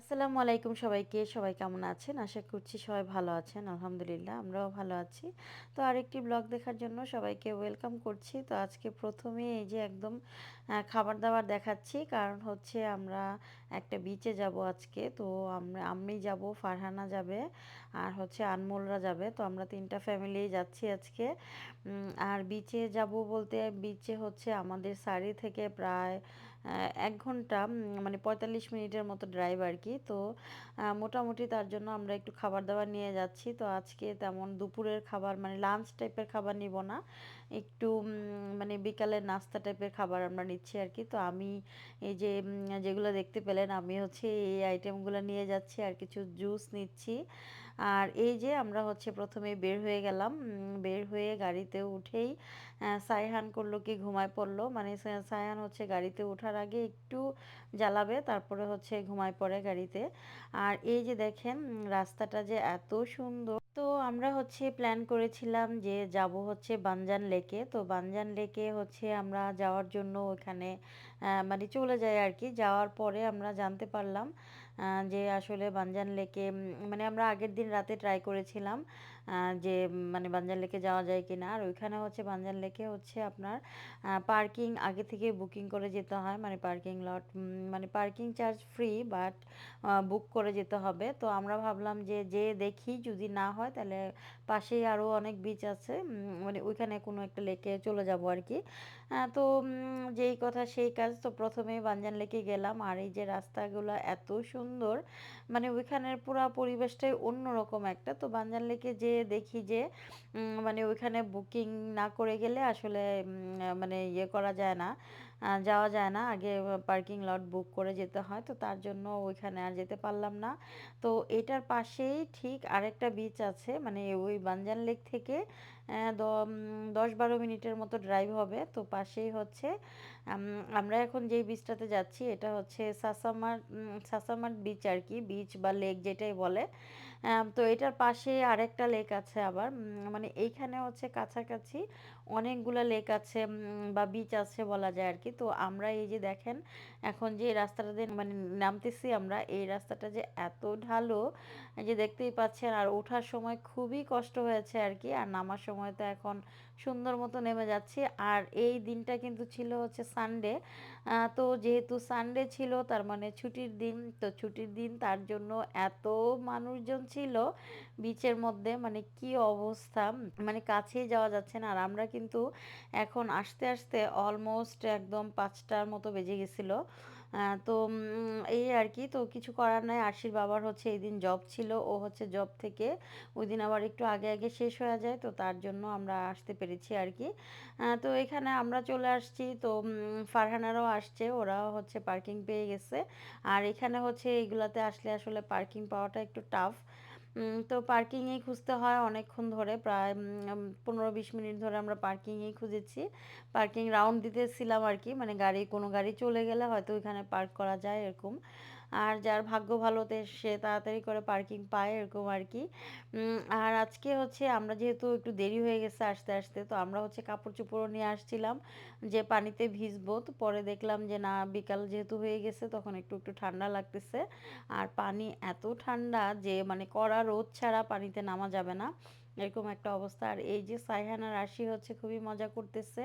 আসসালামু আলাইকুম সবাইকে। সবাই কেমন আছেন? আশা করছি সবাই ভালো আছেন। আলহামদুলিল্লাহ, আমরাও ভালো আছি। তো আরেকটি ব্লগ দেখার জন্য সবাইকে ওয়েলকাম করছি। তো আজকে প্রথমে এই যে একদম খাবার দাবার দেখাচ্ছি। কারণ হচ্ছে আমরা একটা বিচে যাব আজকে। তো আমরা, আমি যাব, ফারহানা যাবে আর হচ্ছে আনমোলরা যাবে। তো আমরা তিনটা ফ্যামিলি যাচ্ছি আজকে। আর বিচে যাব বলতে বিচে হচ্ছে আমাদের সারি থেকে প্রায় এক ঘণ্টা মানে পঁয়তাল্লিশ মিনিটের মতো ড্রাইভ আর কি। তো মোটামুটি তার জন্য আমরা একটু খাবার দাবার নিয়ে যাচ্ছি। তো আজকে তেমন দুপুরের খাবার মানে লাঞ্চ টাইপের খাবার নিব না। একটু মানে বিকালের নাস্তা টাইপের খাবার আমরা নিচ্ছি আর কি। তো আমি এই যে যেগুলো দেখতে পেলেন, আমি হচ্ছে এই আইটেমগুলো নিয়ে যাচ্ছি আর কিছু জুস নিচ্ছি। আর এই যে আমরা হচ্ছে প্রথমে বের হয়ে গেলাম বের হয়ে গাড়িতে উঠেই সাইহান করল কি ঘুমায় পড়ল মানে সাইহান হচ্ছে গাড়িতে ওঠার আগে একটু জ্বালাবে, তারপরে হচ্ছে ঘুমায় পড়ে গাড়িতে। আর এই যে দেখেন রাস্তাটা যে এত সুন্দর। তো আমরা হচ্ছে প্ল্যান করেছিলাম যে যাব হচ্ছে বানজান লেকে। তো বানজান লেকে হচ্ছে আমরা যাওয়ার জন্য ওখানে মানে চলে যাই আর কি। যাওয়ার পরে আমরা জানতে পারলাম যে আসলে বানজান লেকে মানে আমরা আগের দিন রাতে ট্রাই করেছিলাম। যে মানে বানজান লেকে যাওয়া যায় কি না আর ওইখানে হচ্ছে বানজান লেকে হচ্ছে আপনার পার্কিং আগে থেকে বুকিং করে যেতে হয়। মানে পার্কিং লট মানে parking charge free, but book করে যেতে হবে। তো আমরা ভাবলাম যে যে দেখি, যদি না হয় তাহলে পাশেই আরও অনেক বিচ আছে। মানে ওইখানে কোনো একটা লেকে চলে যাব আর কি। তো যেই কথা সেই কাজ। তো প্রথমে বানজান লেকে গেলাম। আর এই যে রাস্তাগুলো এত সুন্দর মানে ওইখানের পুরো পরিবেশটাই অন্যরকম একটা। তো বানজান লেকে যে দেখি যে মানে ওইখানে বুকিং না করে গেলে আসলে মানে ইয়ে করা যায় না যাওয়া যায় না। আগে পার্কিং লট বুক করে যেতে হয় তো তার জন্য ওইখানে আর যেতে পারলাম না। তো এটার পাশেই ঠিক আরেকটা বিচ আছে মানে ওই বানজান লেক থেকে দশ বারো মিনিটের মতো ড্রাইভ হবে। তো পাশেই হচ্ছে আম, আমরা এখন যেই বিচটাতে যাচ্ছি এটা হচ্ছে সাসামার সাসামার বিচ আর কি বিচ বা লেক যেটাই বলে। তো এটার পাশে আরেকটা লেক আছে আবার মানে এইখানে হচ্ছে কাছাকাছি অনেকগুলা লেক আছে বা বিচ আছে বলা যায় আর কি তো আমরা এই যে দেখেন, এখন যে রাস্তাটা দিয়ে মানে নামতেছি আমরা, এই রাস্তাটা যে এত ঢালো যে দেখতেই পাচ্ছেন, আর ওঠার সময় খুবই কষ্ট হয়েছে আর কি আর নামার সময় তো এখন সুন্দর মতো নেমে যাচ্ছি। আর এই দিনটা কিন্তু ছিল হচ্ছে সানডে তো যেহেতু সানডে ছিল, তার মানে ছুটির দিন, তো ছুটির দিন তার জন্য এত মানুষজন ছিল বিচের মধ্যে মানে কি অবস্থা মানে কাছেই যাওয়া যাচ্ছে না। আর আমরা কিন্তু এখন আসতে আসতে অলমোস্ট একদম পাঁচটার মতো বেজে গেছিল। তো এই আর কি, তো কিছু করার নাই। আশির বাবার হচ্ছে এই দিন জব ছিল, ও হচ্ছে জব থেকে ওই দিন আবার একটু আগে আগে শেষ হয়ে যায়, তো তার জন্য আমরা আসতে পেরেছি আর কি। তো এখানে আমরা চলে আসছি, তো ফারহানারাও আসছে, ওরাও হচ্ছে পার্কিং পেয়ে গেছে। আর এখানে হচ্ছে এইগুলাতে আসলে আসলে পার্কিং পাওয়াটা একটু টাফ তো পার্কিংয়েই খুঁজতে হয় অনেকক্ষণ ধরে, প্রায় পনেরো বিশ মিনিট ধরে আমরা পার্কিংয়েই খুঁজেছি। পার্কিং রাউন্ড দিতেছিলাম আর কি মানে গাড়ি, কোনো গাড়ি চলে গেলে হয়তো ওইখানে পার্ক করা যায় এরকম। আর যার ভাগ্য ভালোতে সে তাড়াতাড়ি করে পার্কিং পায় এরকম আর কি। আর আজকে হচ্ছে আমরা যেহেতু একটু দেরি হয়ে গেছে আসতে আসতে, তো আমরা হচ্ছে কাপড় চোপড়ও নিয়ে আসছিলাম যে পানিতে ভিজবো। তো পরে দেখলাম যে না, বিকাল যেহেতু হয়ে গেছে, তখন একটু একটু ঠান্ডা লাগতেছে। আর পানি এত ঠান্ডা যে মানে কড়া রোদ ছাড়া পানিতে নামা যাবে না। এরকম একটা অবস্থা। আর এই যে সাইহান আর আশি হচ্ছে, খুবই মজা করতেছে।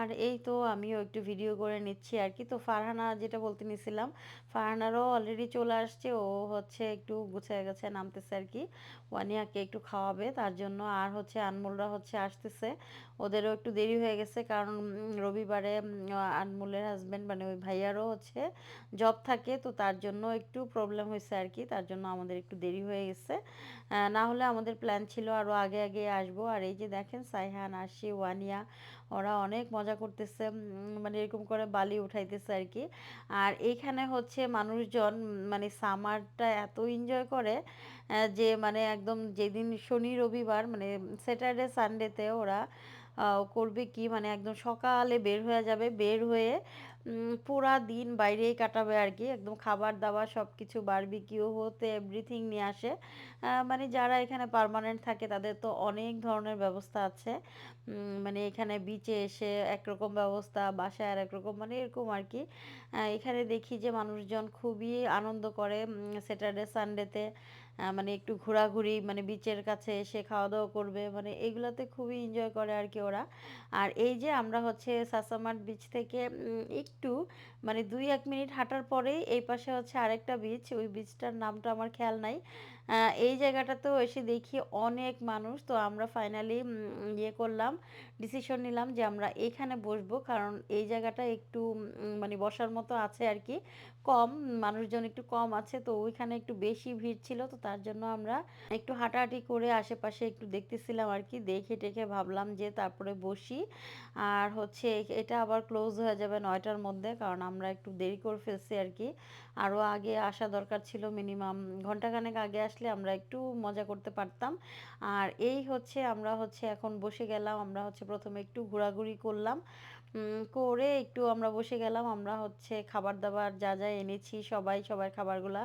আর এই তো আমিও একটু ভিডিও করে নিচ্ছি আর কি। তো ফারহানা যেটা বলতে নিছিলাম, ফারহানারও অলরেডি চলে আসছে। ও হচ্ছে একটু গুছিয়ে গেছে, নামতেছে আর কি। ওয়ানিয়াকে একটু খাওয়াবে, তার জন্য আর হচ্ছে আনমোলরা হচ্ছে আসতেছে। ওদেরও একটু দেরি হয়ে গেছে, কারণ রবিবারে আনমোলের হাজবেন্ড মানে ওই ভাইয়ারও হচ্ছে জব থাকে। তো তার জন্য একটু প্রবলেম হয়েছে আর কি। তার জন্য আমাদের একটু দেরি হয়ে গেছে। না হলে আমাদের প্ল্যান ছিল আরও আগে আগে আসব। আর এই যে দেখেন, সাইহান আশি ওয়ানিয়া, ওরা অনেক মজা করতেছে। মানে এরকম করে বালি উঠাইতেছে আর কি আর এইখানে হচ্ছে মানুষজন মানে সামারটা এত এনজয় করে যে মানে একদম যেদিন শনি, রবিবার মানে স্যাটারডে সানডেতে ওরা করবে কি মানে একদম সকালে বের হয়ে যাবে বের হয়ে পুরা দিন বাইরেই কাটাবে আর কি একদম খাবার-দাবার সবকিছু বারবিকিউ হতে এভরিথিং নিয়ে আসে। মানে যারা এখানে পার্মানেন্ট থাকে তাদের তো অনেক ধরনের ব্যবস্থা আছে। মানে এখানে বিচে এসে একরকম ব্যবস্থা, বাসায় আরেক রকম মানে এরকম আরকি। আ এখানে দেখি যে মানুষজন খুবই আনন্দ করে স্যাটারডে, সানডেতে মানে একটু ঘোরাঘুরি মানে বিচের কাছে এসে খাওয়া-দাওয়া করবে। মানে এগুলোতে খুবই এনজয় করে আর কি ওরা। আর এই যে আমরা হচ্ছে সাসামাট বিচ থেকে একটু মানে ২-১ মিনিট হাঁটার পরেই এই পাশে হচ্ছে আরেকটা বিচ। ওই বিচটার নামটা আমার খেয়াল নাই। এই জায়গাটাতেও এসে দেখি অনেক মানুষ। তো আমরা ফাইনালি ইয়ে করলাম, ডিসিশন নিলাম যে আমরা এখানে বসবো। কারণ এই জায়গাটা একটু মানে বসার মতো আছে আর কি কম, মানুষজন একটু কম আছে। তো ওইখানে একটু বেশি ভিড় ছিল। তো তার জন্য আমরা একটু হাঁটাহাঁটি করে আশেপাশে একটু দেখতেছিলাম আর কি দেখে-টেখে ভাবলাম যে তারপরে বসি। আর হচ্ছে এটা আবার ক্লোজ হয়ে যাবে নয়টার মধ্যে। কারণ আমরা একটু দেরি করে ফেলছি আর কি আরও আগে আসা দরকার ছিল মিনিমাম ঘন্টাখানেক আগে আসলে আমরা একটু মজা করতে পারতাম। আর এই হচ্ছে আমরা হচ্ছে এখন বসে গেলাম। আমরা হচ্ছে প্রথমে একটু ঘোরাঘুরি করলাম। করে একটু আমরা বসে গেলাম। আমরা হচ্ছে খাবার-দাবার যা, যা এনেছি সবাই সবার খাবারগুলা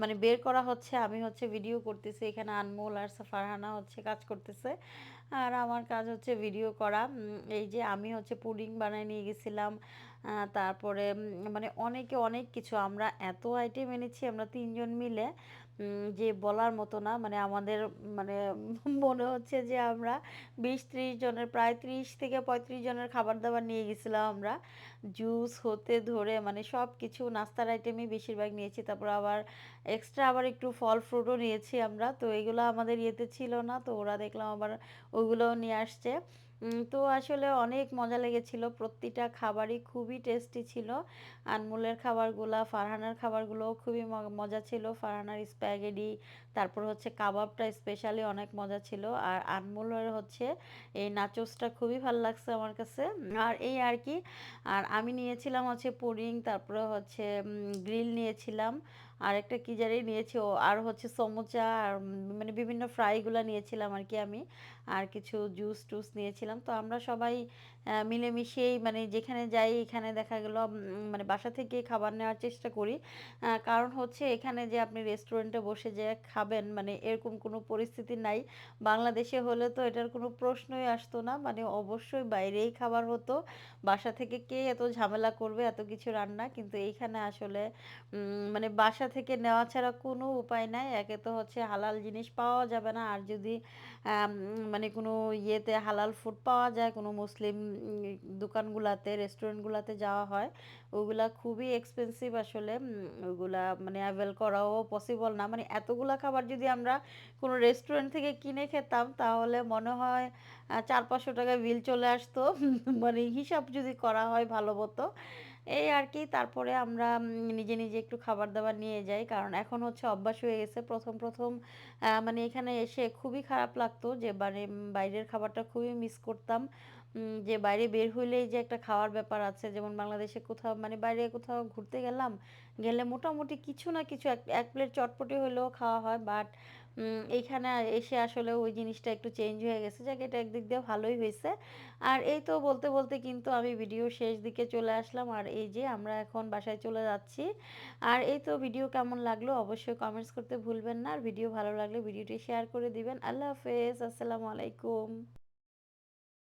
মানে বের করা হচ্ছে। আমি হচ্ছে ভিডিও করতেছি। এখানে আনমোল আর ফারহানা হচ্ছে কাজ করতেছে। আর আমার কাজ হচ্ছে ভিডিও করা। এই যে আমি হচ্ছে পুডিং বানায় নিয়ে গেছিলাম। তারপরে মানে অনেকে অনেক কিছু আমরা এত আইটেম এনেছি আমরা তিনজন মিলে যে বলার মতো না। মানে আমাদের মানে মনে হচ্ছে যে আমরা ২০-৩০ জনের, প্রায় ৩০ থেকে ৩৫ জনের খাবার-দাবার নিয়ে গেছিলাম আমরা। জুস হতে ধরে মানে সব কিছু নাস্তার আইটেমই বেশিরভাগ নিয়েছি। তারপর আবার এক্সট্রা আবার একটু ফল-ফ্রুটও নিয়েছি আমরা। তো এগুলো আমাদের ইয়েতে ছিল না। তো ওরা দেখলাম আবার ওগুলোও নিয়ে আসছে। তো আসলে অনেক মজা লেগেছিল। প্রতিটা খাবারই খুবই টেস্টি ছিল। আনমোলের খাবারগুলো ফারহানার খাবারগুলোও খুবই মজা ছিল। ফারহানার স্প্যাগেটি, তারপর হচ্ছে কাবাবটা স্পেশালি অনেক মজা ছিল। আর আনমোলের হচ্ছে এই নাচোসটা খুবই ভালো লাগছে আমার কাছে। আর এই আর কি আর আমি নিয়েছিলাম হচ্ছে পুডিং, তারপরে হচ্ছে গ্রিল নিয়েছিলাম। আরেকটা কি জানি নিয়েছি, ও আর হচ্ছে সমুচা আর মানে বিভিন্ন ফ্রাইগুলা নিয়েছিলাম আর কি আমি। আর কিছু জুস-টুস নিয়েছিলাম। তো আমরা সবাই মিলেমিশেই মানে যেখানে যাই এখানে দেখা গেল মানে বাসা থেকেই খাবার নেওয়ার চেষ্টা করি। কারণ হচ্ছে এখানে যে আপনি রেস্টুরেন্টে বসে যে খাবেন মানে এরকম কোনো পরিস্থিতি নাই। বাংলাদেশে হলে তো এটার কোনো প্রশ্নই আসতো না। মানে অবশ্যই বাইরেই খাবার হতো। বাসা থেকে কে এত ঝামেলা করবে, এত কিছু রান্না। কিন্তু এইখানে আসলে মানে বাসা থেকে নেওয়া ছাড়া কোনো উপায় নাই। একে তো হচ্ছে হালাল জিনিস পাওয়া যাবে না। আর যদি মানে কোনো ইয়েতে হালাল ফুড পাওয়া যায় কোনো মুসলিম দোকানগুলাতে, রেস্টুরেন্টগুলাতে যাওয়া হয়, ওগুলা খুবই এক্সপেনসিভ আসলে। ওগুলা মানে অ্যাভেল করাও পসিবল না। মানে এতগুলা খাবার যদি আমরা কোনো রেস্টুরেন্ট থেকে কিনে খেতাম তাহলে মনে হয় আ ৳৪০০-৫০০ বিল চলে আসতো। মানে হিসাব যদি করা হয় ভালো মতো। এই আর কি তারপরে আমরা নিজে, নিজে একটু খাবার-দাবার নিয়ে যাই। কারণ এখন হচ্ছে অভ্যাস হয়ে গেছে। ১ম, ১ম আ মানে এখানে এসে খুবই খারাপ লাগতো যে মানে বাইরের খাবারটা খুবই মিস করতাম। যে বাইরে বের হইলেই যে একটা খাওয়ার ব্যাপার আছে যেমন বাংলাদেশে কোথাও মানে বাইরে কোথাও ঘুরতে গেলাম, গেলে মোটামুটি কিছু না কিছু এক প্লেট চটপটি হলেও খাওয়া হয়। বাট এইখানে এসে আসলে ওই জিনিসটা একটু চেঞ্জ হয়ে গেছে। যাক এটা একদিক দিয়ে ভালোই হয়েছে আর এই তো বলতে, বলতে কিন্তু আমি ভিডিও শেষ দিকে চলে আসলাম। আর এই যে আমরা এখন বাসায় চলে যাচ্ছি। আর এই তো ভিডিও কেমন লাগল অবশ্যই কমেন্টস করতে ভুলবেন না। আর ভিডিও ভালো লাগলে ভিডিওটি শেয়ার করে দিবেন। আল্লাহ হাফেজ। আসসালামু আলাইকুম।